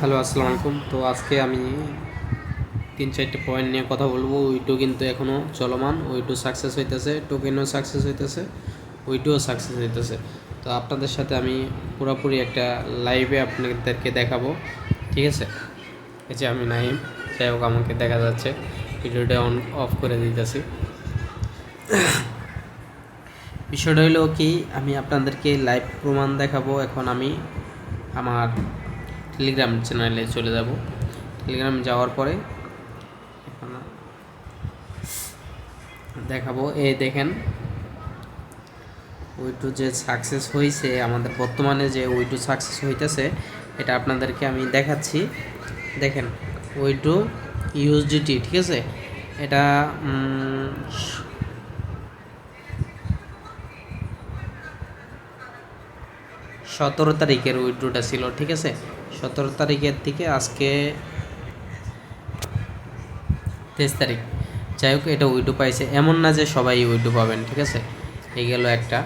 Hello, আসসালামু আলাইকুম। তো আজকে আমি তিন চারটে পয়েন্ট নিয়ে কথা বলব। ওইটু কিন্তু এখনও চলমান, ওইটু সাকসেস হইতেছে টোকেনও সাকসেস হইতেছে, ওইটুও সাকসেস হইতেছে। তো আপনাদের সাথে আমি পুরোপুরি একটা লাইভে আপনাদেরকে দেখাবো। ঠিক আছে? এই যে আমি নাইম যাই হোক, আমাকে দেখা যাচ্ছে। ভিডিওটা অন অফ করে দিতেছি। বিষয়টা হলো কি, আমি আপনাদেরকে লাইভ প্রমাণ দেখাবো। এখন আমি আমার টেলিগ্রাম চ্যানেলে চলে যাব। টেলিগ্রাম যাওয়ার পরে দেখাবো। এ দেখেন ওইটু যে সাকসেস হয়েছে আমাদের বর্তমানে যে ওইটু সাকসেস হইতেছে, এটা আপনাদেরকে আমি দেখাচ্ছি। দেখেন ওইটু ইউএসডিটি ঠিক আছে? এটা সতেরো তারিখের উইড্রোটা ছিল, ঠিক আছে? সতেরো তারিখের থেকে আজকে তেইশ তারিখ। যাই হোক, এটা উইডো পাইছে। এমন না যে সবাই উইডো পাবেন, ঠিক আছে? এই গেল একটা।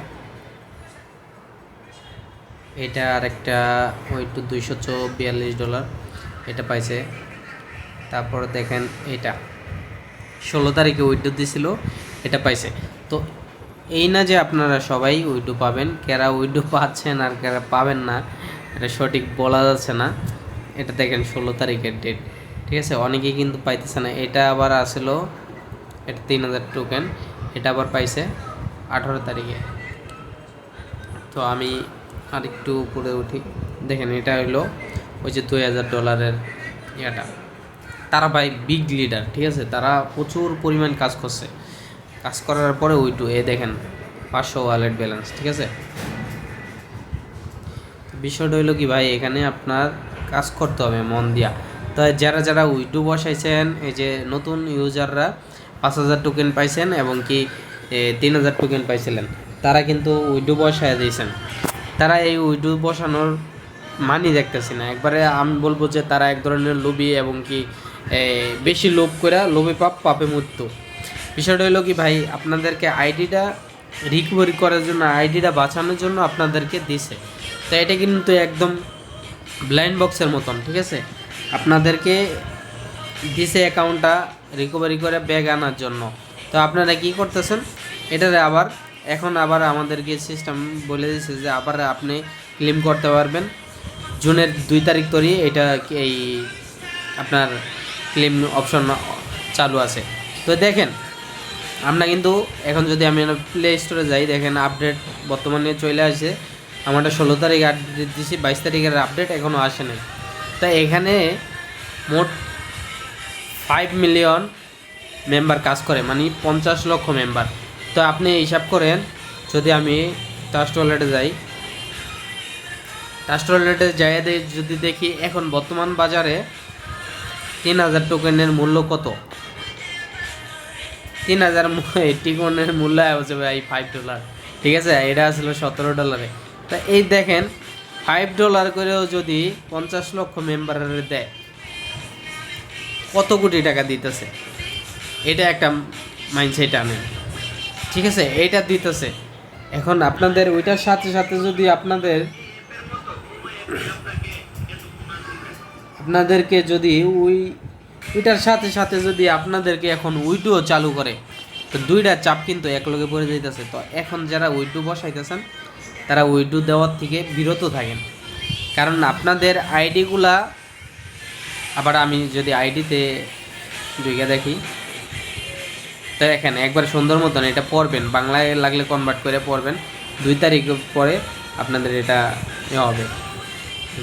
এটা আর একটা ওইটু দুইশো বিয়াল্লিশ ডলার এটা পাইছে। তারপর দেখেন এটা। ষোলো তারিখে উইডো দিছিল, এটা পাইছে। তো এই না যে আপনারা সবাই উইডো পাবেন, কেরা উইডো পাচ্ছেন আর কেরা পাবেন না এটা সঠিক বলা যাচ্ছে না। এটা দেখেন, ষোলো তারিখের ডেট ঠিক আছে? অনেকেই কিন্তু পাইতেছে না। এটা আবার আসলো, এটা তিন হাজার টোকেন এটা আবার পাইছে আঠারো তারিখে। তো আমি আর একটু উপরে উঠি। দেখেন, এটা হলো ওই যে দুই হাজার ডলারের ইয়েটা। তারা ভাই বিগ লিডার ঠিক আছে? তারা প্রচুর পরিমাণ কাজ করছে। কাজ করার পরে ওইটু এ দেখেন, পাঁচশো ওয়ালেট ব্যালেন্স ঠিক আছে? বিষয়টা হইল কি ভাই, এখানে আপনার কাজ করতে হবে, মন দিয়া। তো যারা যারা উইডু বসাইছেন, এই যে নতুন ইউজাররা পাঁচ হাজার টোকেন পাইছেন এবং কি তিন হাজার টোকেন পাইছিলেন, তারা কিন্তু উইডু বসায় দিয়েছেন। তারা এই উইডু বসানোর মানি দেখতেছি না। একবারে আমি বলব যে তারা এক ধরনের লোভী এবং কি বেশি লোভ করে লোভে পাপ, পাপে মৃত্যু। বিষয়টা হলো কি ভাই, আপনাদেরকে আইডিটা রিকভারি করার জন্য, আইডিটা বাঁচানোর জন্য আপনাদেরকে দিছে। তো এটা কিন্তু একদম ব্লাইন্ড বক্সের মতন, ঠিক আছে? আপনাদেরকে দিছে অ্যাকাউন্টটা রিকভারি করে ব্যাগ আনার জন্য। তো আপনারা কি করতেছেন? এটারে আবার, এখন আবার আমাদেরকে সিস্টেম বলে দিয়েছে যে আবার আপনি ক্লেম করতে পারবেন। জুনের দুই তারিখ তরি এটা এই আপনার ক্লেম অপশন চালু আছে। তো দেখেন, আমরা কিন্তু এখন যদি আমি প্লে স্টোরে যাই, দেখেন আপডেট বর্তমানে চলে আসে আমারটা ষোলো তারিখ আপডেট দিছি বাইশ তারিখের আপডেট এখনও আসে নাই। তা এখানে মোট ফাইভ মিলিয়ন মেম্বার কাজ করে মানে পঞ্চাশ লক্ষ মেম্বার তো আপনি হিসাব করেন, যদি আমি টাস্ট ওয়ালেটে যাই টাস্ট ওয়ালেটে যাই যদি দেখি এখন বর্তমান বাজারে তিন হাজার টোকেনের মূল্য কত? তিন হাজার টিকনের মূল্য হচ্ছে ভাই ফাইভ ডলার ঠিক আছে? এটা আসলে সতেরো ডলারে তা এই দেখেন ফাইভ ডলার করেও যদি পঞ্চাশ লক্ষ মেম্বারের দেয়, কত কোটি টাকা দিতেছে? এটা একটা মাইন্ডসেট আনেন। ঠিক আছে? এইটা দিতেছে। এখন আপনাদের ওইটার সাথে সাথে যদি আপনাদের আপনাদেরকে যদি ওই, ওইটার সাথে সাথে যদি আপনাদেরকে এখন উইডুও চালু করে, তো দুইটা চাপ কিন্তু একলগে পড়ে যাইতেছে। তো এখন যারা উইডু বসাইতেছেন তারা উইডু দেওয়ার থেকে বিরত থাকেন। কারণ আপনাদের আইডিগুলা, আবার আমি যদি আইডিতে দুইটা দেখি, তো এখানে একবার সুন্দর মতন এটা পড়বেন, বাংলায় লাগলে কনভার্ট করে পড়বেন। দুই তারিখ পরে আপনাদের এটা হবে।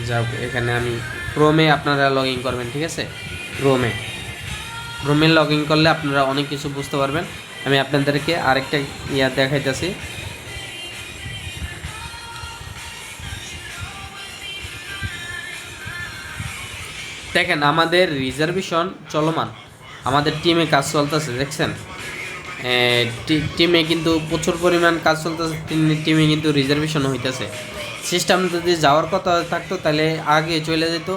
যাক, এখানে আমি ক্রোমে আপনারা লগ ইন করবেন, ঠিক আছে? ক্রোমে ক্রোমে লগ ইন করলে আপনারা অনেক কিছু বুঝতে পারবেন। আমি আপনাদেরকে আরেকটা ইয়া দেখাইতেছি। দেখেন, আমাদের রিজার্ভেশন চলমান। আমাদের টিমে কাজ চলতেছে, দেখছেন? টিমে কিন্তু প্রচুর পরিমাণ কাজ চলতেছে টিমে কিন্তু রিজার্ভেশন হইতেছে। সিস্টেম যদি যাওয়ার কথা থাকতো, তাহলে আগে চলে যেত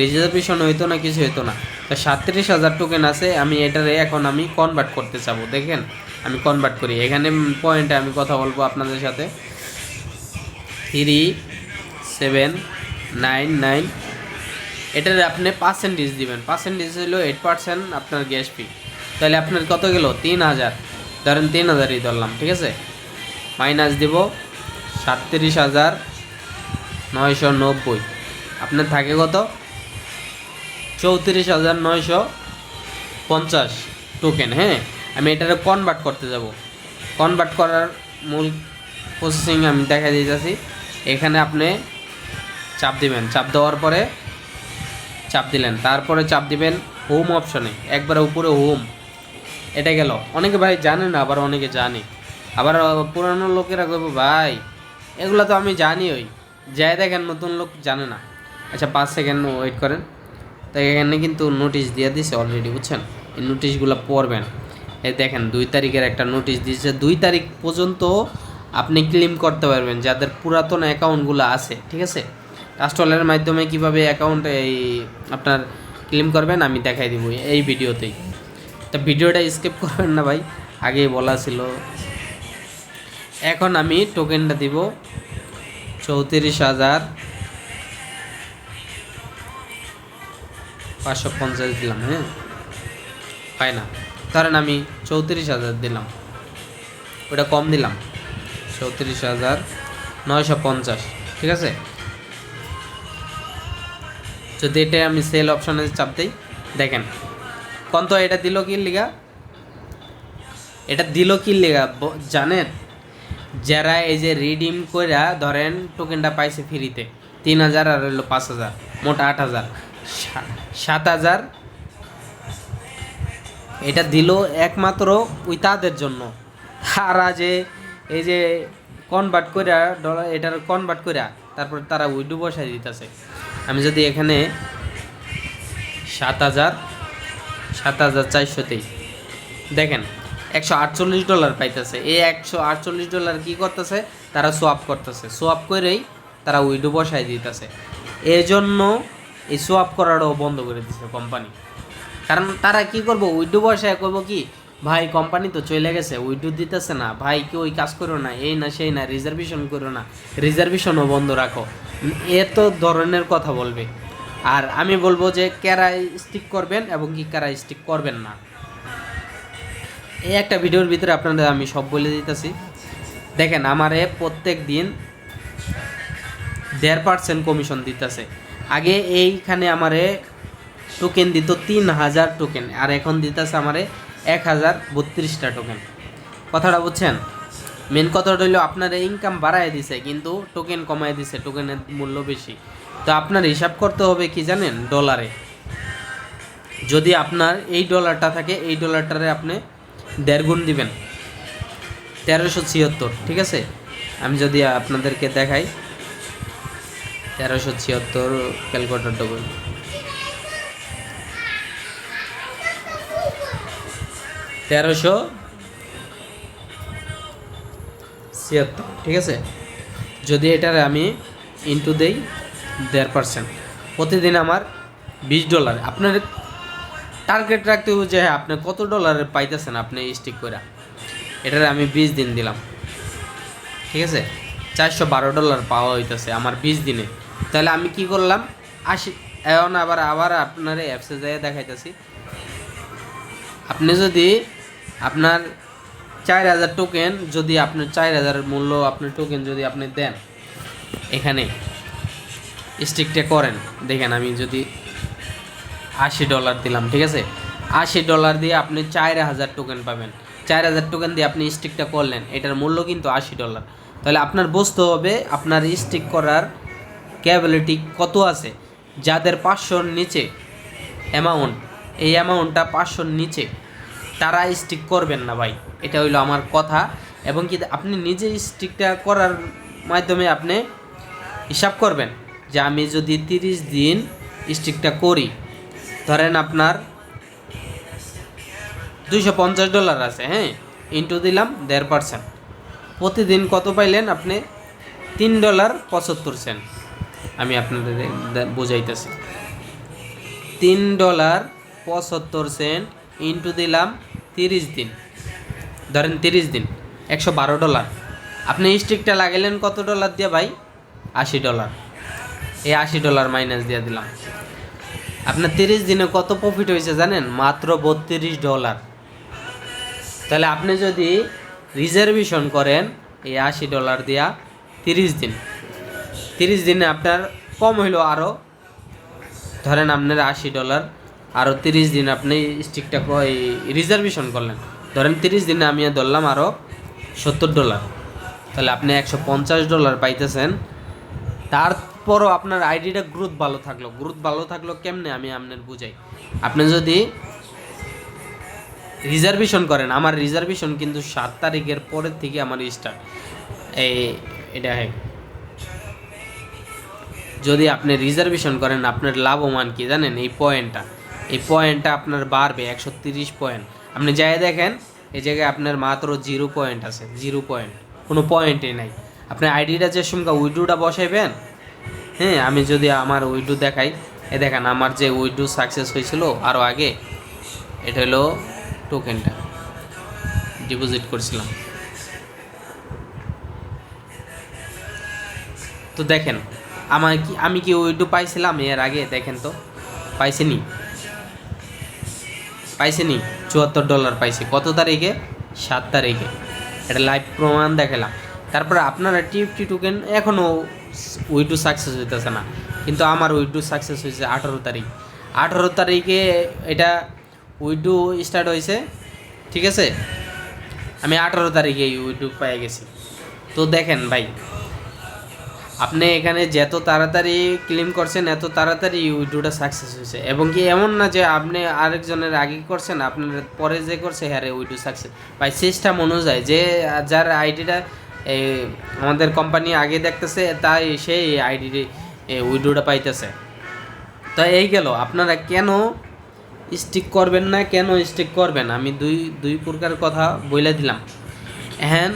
রিজার্ভেশন হইতো না, কিছু হইতো না। তো সাতত্রিশ হাজার টোকেন আছে, আমি এটারে এখন আমি কনভার্ট করতে চাবো, দেখেন? আমি কনভার্ট করি। এখানে পয়েন্টে আমি কথা বলব আপনাদের সাথে। থ্রি সেভেন নাইন নাইন এটার আপনি পার্সেন্টেজ দিবেন। পার্সেন্টেজ হলো এইট পার্সেন্ট আপনার গ্যাস ফি তাহলে আপনার কত গেল? তিন হাজার। ধরেন তিন হাজারই ধরলাম, ঠিক আছে? মাইনাস দিব সাতত্রিশ হাজার নয়শো নব্বই। আপনার থাকে কত? চৌত্রিশ হাজার নয়শো পঞ্চাশ টোকেন হ্যাঁ? আমি এটারে কনভার্ট করতে যাব। কনভার্ট করার মূল প্রসেসিং আমি দেখা দিতেছি। এখানে আপনি চাপ দিবেন। চাপ দেওয়ার পরে চাপ দিলেন। তারপরে চাপ দিবেন হোম অপশনে একবারে উপরে হোম এটা গেল। অনেকে ভাই জানে না, আবার অনেকে জানে। আবার পুরানো লোকেরা কইব, ভাই, এগুলো তো আমি জানি ওই। যাই দেখেন, নতুন লোক জানে না। আচ্ছা পাঁচ সেকেন্ড ওয়েট করেন। তো এখানে কিন্তু নোটিশ দিয়ে দিছে অলরেডি বুঝছেন? এই নোটিশগুলো পড়বেন। এই দেখেন, দুই তারিখের একটা নোটিশ দিয়েছে দুই তারিখ পর্যন্ত আপনি ক্লেম করতে পারবেন, যাদের পুরাতন অ্যাকাউন্টগুলো আছে, ঠিক আছে? কাস্টলের মাধ্যমে কীভাবে অ্যাকাউন্ট এই আপনার ক্লেম করবেন, আমি দেখাই দিব এই ভিডিওতেই। তা ভিডিওটা স্কিপ করবেন না ভাই, আগেই বলা ছিল। এখন আমি টোকেনটা দিব চৌত্রিশ হাজার পাঁচশো পঞ্চাশ দিলাম হ্যাঁ? হয় না। ধরেন আমি চৌত্রিশ হাজার দিলাম। ওটা কম দিলাম। চৌত্রিশ হাজার নয়শো পঞ্চাশ, ঠিক আছে? যদি এটা আমি সেল অপশনে চাপ দিই, দেখেন কত এটা দিল কি লিগা? এটা দিল কি লিগা জানেন? যারা এই যে রিডিম কইরা, ধরেন টোকেনটা পাইছে ফ্রিতে, তিন হাজার আর হলো পাঁচ হাজার, মোট আট হাজার। সাত হাজার এটা দিল একমাত্র ওই তাদের জন্য। তারা যে, এই যে কনভার্ট কইরা, ডলার, এটার কনভার্ট কইরা, তারপর তারা উইডু বসাই দিতেছে। আমি যদি এখানে সাত হাজার সাত হাজার চারশোতেই। দেখেন, একশো আটচল্লিশ ডলার পাইতেছে। এই একশো আটচল্লিশ ডলার কি করতেছে? তারা সোয়াপ করতেছে। সোয়াপ করেই তারা উইডো বসাই দিতেছে। এই জন্য এই সোয়াপ করাটাও বন্ধ করে দিছে কোম্পানি কারণ তারা কি করব? উইডো বসায় করব কি? ভাই কোম্পানি তো চলে গেছে, উইডো দিতেছে না। ভাই কি ওই কাজ করো না, এই না, সেই না রিজার্ভেশন করো না। রিজার্ভেশনও বন্ধ রাখো। এত ধরনের কথা বলবে। আর আমি বলব যে কারা স্টিক করবেন এবং কি কারা স্টিক করবেন না। এই একটা ভিডিওর ভিতরে আপনাদের আমি সব বলে দিতেছি। দেখেন, আমারে প্রত্যেক দিন দেড় পার্সেন্ট কমিশন দিতেছে। আগে এইখানে আমারে টোকেন দিত তিন হাজার টোকেন আর এখন দিতেছে আমারে এক হাজার বত্রিশটা টোকেন কথাটা বুঝছেন? মেন কথাটা হইল আপনার ইনকাম বাড়ায় দিছে, কিন্তু টোকেন কমায় দিছে টোকেনের মূল্য বেশি। তো আপনার হিসাব করতে হবে কি জানেন? ডলারে যদি আপনার এই ডলারটা থাকে, এই ডলারটারে আপনি দেড় গুণ দিবেন। তেরোশো ছিয়াত্তর, ঠিক আছে? আমি যদি আপনাদেরকে দেখাই, তেরোশো ছিয়াত্তর ক্যালকুলেটারটা বলি। তেরোশো ছিয়াত্তর, ঠিক আছে? যদি এটার আমি ইন্টু দেই, দেড় পার্সেন্ট প্রতিদিন আমার বিশ ডলার আপনার টার্গেট রাখতে হবে যে হ্যাঁ আপনি কত ডলারের পাইতেছেন আপনি স্টিক করে এটার আমি বিশ দিন দিলাম। ঠিক আছে? চারশো বারো ডলার পাওয়া হইতেছে আমার বিশ দিনে। তাহলে আমি কি করলাম? আশি, এখন আবার আবার আপনার অ্যাপসে যাই দেখাইতেছি। আপনি যদি আপনার চার হাজার টোকেন যদি আপনার চার হাজার মূল্য আপনার টোকেন যদি আপনি দেন, এখানে স্টিকটা করেন। দেখেন আমি যদি আশি ডলার দিলাম, ঠিক আছে? আশি ডলার দিয়ে আপনি চার হাজার টোকেন পাবেন। চার হাজার টোকেন দিয়ে আপনি স্টিকটা করলেন, এটার মূল্য কিন্তু আশি ডলার তাহলে আপনার বুঝতে হবে আপনার স্টিক করার ক্যাপাবিলিটি কত আছে। যাদের পাঁচশোর নিচে অ্যামাউন্ট এই অ্যামাউন্টটা পাঁচশোর নিচে তারা স্টিক করবেন না ভাই। এটা হইল আমার কথা। এবং কি আপনি নিজে স্টিকটা করার মাধ্যমে আপনি হিসাব করবেন যে আমি যদি তিরিশ দিন স্টিকটা করি, ধরেন আপনার দুইশো পঞ্চাশ ডলার আছে হ্যাঁ? ইন্টু দিলাম, দেড় পার্সেন্ট প্রতিদিন কত পাইলেন আপনি? তিন ডলার পঁচাত্তর সেন্ট আমি আপনাদের বুঝাইতেছি। তিন ডলার পঁচাত্তর সেন্ট ইন্টু দিলাম তিরিশ দিন। ধরেন তিরিশ দিন, একশো বারো ডলার। আপনি স্টিকটা লাগাইলেন কত ডলার দিয়ে ভাই? আশি ডলার। এই আশি ডলার মাইনাস দিয়ে দিলাম। আপনার তিরিশ দিনে কত প্রফিট হয়েছে জানেন? মাত্র বত্রিশ ডলার। তাহলে আপনি যদি রিজার্ভেশন করেন, এই আশি ডলার দিয়া তিরিশ দিন। তিরিশ দিনে আপনার কম হইল আরও ধরেন আপনার আশি ডলার। আরও তিরিশ দিন আপনি স্টিকটা রিজার্ভেশন করলেন। ধরেন তিরিশ দিনে আমি ধরলাম আরও সত্তর ডলার তাহলে আপনি একশো পঞ্চাশ ডলার পাইতেছেন। তারপরও আপনার আইডিটা গ্রোথ ভালো থাকল। গ্রোথ ভালো থাকল কেমনে আমি আপনার বুঝাই। আপনি যদি রিজার্ভেশন করেন, আমার রিজার্ভেশন কিন্তু সাত তারিখের পরের থেকে আমার স্টার্ট এই, এটা হ্যাঁ। যদি আপনি রিজার্ভেশন করেন, আপনার লাভবান কি জানেন? এই পয়েন্টটা এই পয়েন্টটা আপনার বাড়বে, একশো তিরিশ পয়েন্ট আপনি যাই দেখেন, এই জায়গায় আপনার মাত্র জিরো পয়েন্ট আছে জিরো পয়েন্ট কোনো পয়েন্টই নাই। আপনি আইডিটা যে সঙ্গে উইডোটা বসাইবেন হ্যাঁ আমি যদি আমার উইডো দেখাই এ দেখেন, আমার যে উইডো সাকসেস হয়েছিল আরও আগে, এটা হলো টোকেনটা ডিপোজিট করছিলাম। তো দেখেন, আমার কি আমি কি উইডো পাইছিলাম? এর আগে, দেখেন তো পাইছিনি পাইছিনি, চুয়াত্তর ডলার পাইছে। কত তারিখে? সাত তারিখে। এটা লাইভ প্রমাণ দেখালাম। তারপরে আপনারা টিএফটি টোকেন এখনও উইডো সাকসেস হইতেছে না। কিন্তু আমার উইডো সাকসেস হয়েছে আঠারো তারিখ। আঠারো তারিখে এটা উইডো স্টার্ট হয়েছে ঠিক আছে? আমি আঠারো তারিখে উইডো পেয়ে গেছি। তো দেখেন ভাই আপনি এখানে যত তাড়াতাড়ি ক্লেম করছেন, এত তাড়াতাড়ি উইডোটা সাকসেস হয়েছে। এবং কি এমন না যে আপনি আরেকজনের আগে করছেন, আপনার পরে যে করছে হ্যাঁ রে উইডো সাকসেস ভাই সিস্টেম অনুযায়ী যে যার আইডিটা আমাদের কোম্পানি আগে দেখতেছে, তাই সেই আইডি উইডোটা পাইতেছে। তো এই গেল, আপনারা কেন স্টিক করবেন না, কেন স্টিক করবেন? আমি দুই দুই প্রকার কথা বলে দিলাম। হ্যাঁ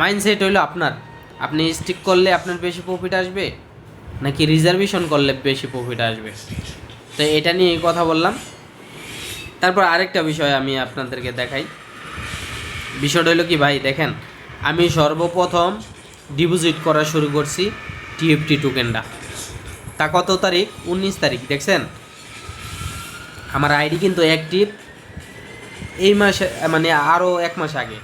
মাইন্ডসেট হইল আপনার। আপনি স্টিক করলে আপনার বেশি প্রফিট আসবে? নাকি রিজার্ভেশন করলে বেশি প্রফিট আসবে? তো এটা নিয়ে কথা বললাম। তারপর আরেকটা বিষয় আমি আপনাদেরকে দেখাই। বিষয়টা হলো কি ভাই, দেখেন, আমি সর্বপ্রথম ডিপোজিট করা শুরু করছি টিএফটি টোকেনটা তা কত তারিখ? উনিশ তারিখ, দেখছেন? আমার আইডি কিন্তু অ্যাক্টিভ এই মাসে মানে আরও এক মাস আগে।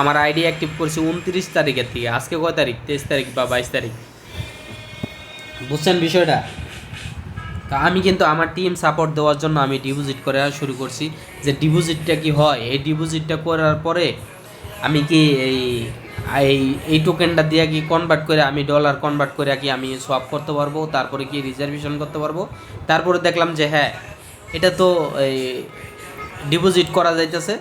আমার আইডি অ্যাক্টিভ করছি উনত্রিশ তারিখের থেকে। আজকে কয় তারিখ? তেইশ তারিখ বা বাইশ তারিখ। বুঝছেন বিষয়টা? তা আমি কিন্তু আমার টিম সাপোর্ট দেওয়ার জন্য আমি ডিপোজিট করা শুরু করছি। যে ডিপোজিটটা কি হয়? এই ডিপোজিটটা করার পরে আমি কি এই এই এই টোকেনটা দিয়ে কি কনভার্ট করে আমি ডলার কনভার্ট করে কি আমি সোয়াপ করতে পারব? তারপরে কি রিজার্ভেশন করতে পারব? তারপরে দেখলাম যে হ্যাঁ এটা তো এই ডিপোজিট করা যাইতেছে।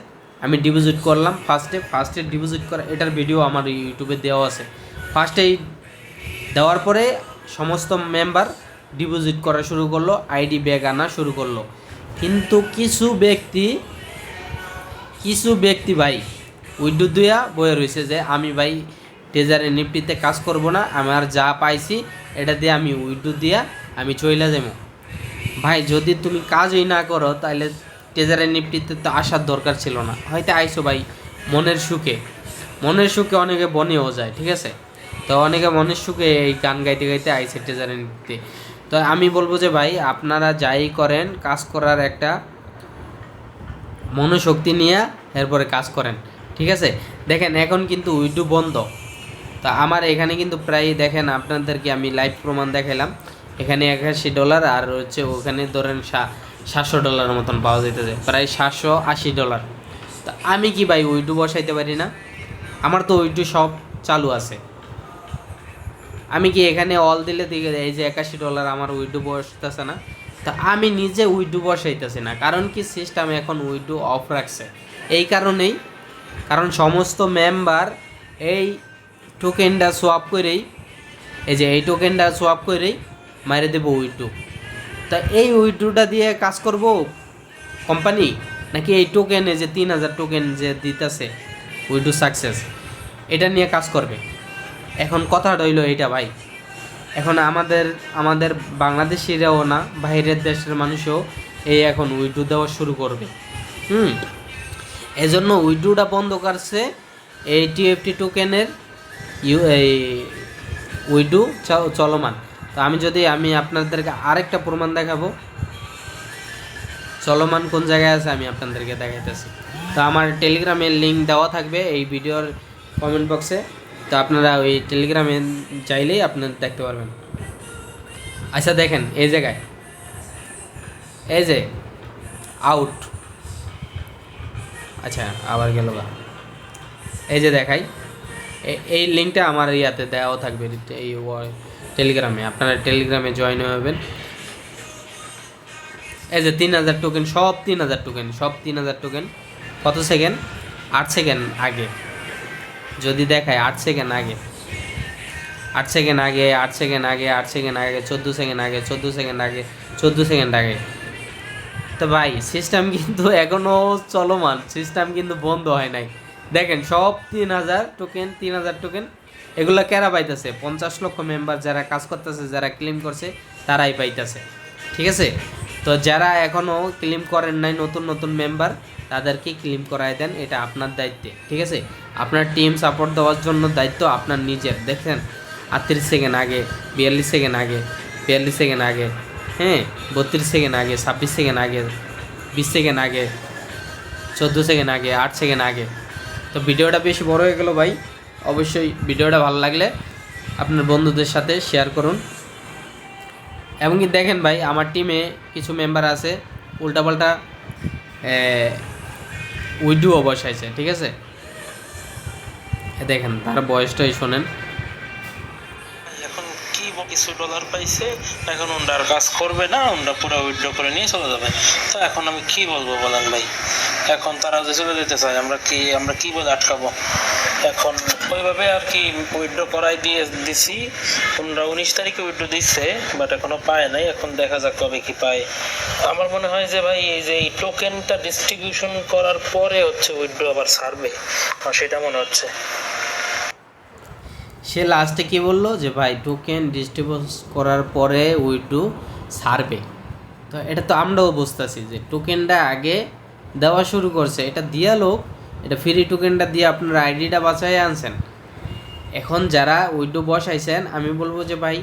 আমি ডিপোজিট করলাম ফার্স্টে ফার্স্টে ডিপোজিট করা, এটার ভিডিও আমার ইউটিউবে দেওয়া আছে। ফার্স্টেই দেওয়ার পরে সমস্ত মেম্বার ডিপোজিট করা শুরু করল আইডি ব্যাগ আনা শুরু করল। কিন্তু কিছু ব্যক্তি কিছু ব্যক্তি ভাই, উইডো দুয়া বয়ে রয়েছে যে, আমি ভাই ট্রেজারে নিফটিতে কাজ করব না আমার যা পাইছি, এটা দিয়ে আমি উইডো দিয়া আমি চইলা যাব ভাই, যদি তুমি কাজই না করো তাহলে ট্রেজারে নিফটিতে তো আসার দরকার ছিল না। হয়তো আইসো ভাই, মনের সুখে। মনের সুখে অনেকে বনেও যায়, ঠিক আছে? তো অনেকে মনের সুখে এই গান গাইতে গাইতে আইসে ট্রেজারে নিফটিতে তো আমি বলব যে ভাই, আপনারা যাই করেন, কাজ করার একটা মনোশক্তি নিয়ে এরপরে কাজ করেন, ঠিক আছে? দেখেন, এখন কিন্তু উইডো বন্ধ। তা আমার এখানে কিন্তু প্রায়, দেখেন, আপনাদেরকে আমি লাইভ প্রমাণ দেখালাম এখানে একাশি ডলার আর হচ্ছে ওখানে ধরেন সাতশো ডলারের মতন পাওয়া যেতেছে প্রায় সাতশো আশি ডলার। তা আমি কি ভাই উইডু বসাইতে পারি না? আমার তো উইডো সব চালু আছে। আমি কি এখানে অল দিলে দিকে এই যে একাশি ডলার আমার উইডো বসতেছে না? তা আমি নিজে উইডু বসাইতেছি না, কারণ কি সিস্টেম এখন উইডু অফ রাখছে। এই কারণেই, কারণ সমস্ত মেম্বার এই টোকেনটা সোয়াপ করেই, এই যে এই টোকেনটা সোয়াপ করেই মারে দেবো উইডো তা এই উইড্রোটা দিয়ে কাজ করব কোম্পানি নাকি এই টোকেনে যে তিন হাজার টোকেন যে দিতেছে উইডো সাকসেস এটা নিয়ে কাজ করবে? এখন কথা হইল এইটা ভাই। এখন আমাদের আমাদের বাংলাদেশিরাও না, বাইরের দেশের মানুষও এই এখন উইড্রো দেওয়া শুরু করবে। হুম? এজন্য উইড্রোটা বন্ধ করছে এই টিএফটি টোকেনের ইউ এই উইডো চলমান। তো আমি যদি, আমি আপনাদেরকে আরেকটা প্রমাণ দেখাবো। চলমান কোন জায়গায় আছে আমি আপনাদেরকে দেখাইতেছি। তো আমার টেলিগ্রামের লিঙ্ক দেওয়া থাকবে এই ভিডিওর কমেন্ট বক্সে তো আপনারা ওই টেলিগ্রামে চাইলেই আপনারা দেখতে পারবেন। আচ্ছা দেখেন, এই জায়গায়। এই যে আউট আচ্ছা আবার গেল গা এই যে দেখাই এই লিঙ্কটা আমার ইয়াতে দেওয়াও থাকবে, এই টেলিগ্রামে, আপনারা টেলিগ্রামে জয়েন হবেন। এই যে তিন হাজার টোকেন সব তিন হাজার টোকেন সব তিন হাজার টোকেন কত সেকেন্ড আট সেকেন্ড আগে। যদি দেখায় আট সেকেন্ড আগে। আট সেকেন্ড আগে, আট সেকেন্ড আগে, আট সেকেন্ড আগে, চোদ্দ সেকেন্ড আগে, চোদ্দ সেকেন্ড আগে, চোদ্দ সেকেন্ড আগে। তো ভাই সিস্টেম কিন্তু এখনও চলমান। সিস্টেম কিন্তু বন্ধ হয় নাই। দেখেন, সব তিন হাজার টোকেন তিন হাজার টোকেন এগুলো কেরা পাইতেছে? পঞ্চাশ লক্ষ মেম্বার যারা কাজ করতেছে, যারা ক্লেম করছে, তারাই পাইতেছে। ঠিক আছে? তো যারা এখনও ক্লেম করেন নাই, নতুন নতুন মেম্বার তাদেরকে ক্লেম করায় দেন, এটা আপনার দায়িত্বে। ঠিক আছে? আপনার টিম সাপোর্ট দেওয়ার জন্য দায়িত্ব আপনার নিজের। দেখেন, আটত্রিশ সেকেন্ড আগে, বিয়াল্লিশ সেকেন্ড আগে, বিয়াল্লিশ সেকেন্ড আগে হ্যাঁ? বত্রিশ সেকেন্ড আগে, ছাব্বিশ সেকেন্ড আগে, বিশ সেকেন্ড আগে, চোদ্দ সেকেন্ড আগে, আট সেকেন্ড আগে। তো ভিডিওটা বেশি বড় হয়ে গেল ভাই। অবশ্যই ভিডিওটা ভালো লাগলে আপনার বন্ধুদের সাথে শেয়ার করুন। এমনকি দেখেন ভাই, আমার টিমে কিছু মেম্বার আছে, উল্টাপাল্টা উইডুও বসাইছে, ঠিক আছে? দেখেন, তার বয়সটাই শোনেন। কিছু ডলার পাইছে, এখন ওনার কাজ করবে না ওনারা পুরো উইথড্র করে নিয়ে চলে যাবে। তো এখন আমি কি বলব বলেন ভাই? এখন তারা যে চলে যেতে চায়, আমরা কি আমরা কি বলে আটকাবো? এখন ওইভাবে আর কি উইথড্র করাই দিয়ে দিছি। ওনারা উনিশ তারিখে উইথড্র দিচ্ছে বাট এখনও পায় নাই। এখন দেখা যাক কবে কি পায়। আমার মনে হয় যে ভাই, এই যে এই টোকেনটা ডিস্ট্রিবিউশন করার পরে হচ্ছে উইথড্র আবার ছাড়বে সেটা মনে হচ্ছে। সে লাস্টে কি বলল যে, ভাই টোকেন ডিস্ট্রিবিউট করার পরে উইডু সারবে তো এটা তো আমরাও বুঝতেছি যে টোকেনটা আগে দেওয়া শুরু করছে। এটা দিয়া লোক, এটা ফ্রি টোকেনটা দিয়ে আপনার আইডিটা বাঁচাই আনছেন। এখন যারা উইডো বসাইছেন, আমি বলব যে, ভাই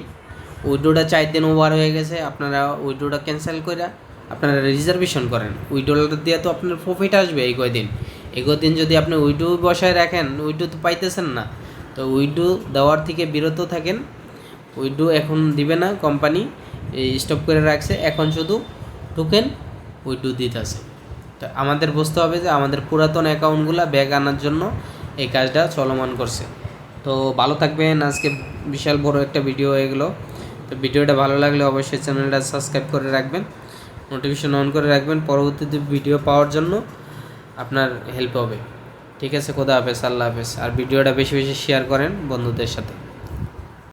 উইডোটা চার দিন ওভার হয়ে গেছে, আপনারা উইডোটা ক্যান্সেল করে আপনারা রিজার্ভেশন করেন। উইডোটা দিয়ে তো আপনার প্রফিট আসবে এই কয়দিন। এই কয়দিন যদি আপনি উইডো বসায় রাখেন উইডো তো পাইতেছেন না। তো উইডো দেওয়ার থেকে বিরত থাকেন। উইডো এখন দিবে না কোম্পানি স্টপ করে রাখছে। এখন শুধু টোকেন উইডো দিতেছে। তো আমাদের বুঝতে হবে যে আমাদের পুরাতন অ্যাকাউন্টগুলো ব্যাগ আনার জন্য এই কাজটা চলমান করছে। তো ভালো থাকবেন। আজকে বিশাল বড় একটা ভিডিও হয়ে গেলো। তো ভিডিওটা ভালো লাগলে অবশ্যই চ্যানেলটা সাবস্ক্রাইব করে রাখবেন। নোটিফিকেশন অন করে রাখবেন। পরবর্তীতে ভিডিও পাওয়ার জন্য আপনার হেল্প হবে। ঠিক আছে খোদা হাফেজ আল্লাহ হাফেজ। আর ভিডিওটা বেশি বেশি শেয়ার করেন বন্ধুদের সাথে।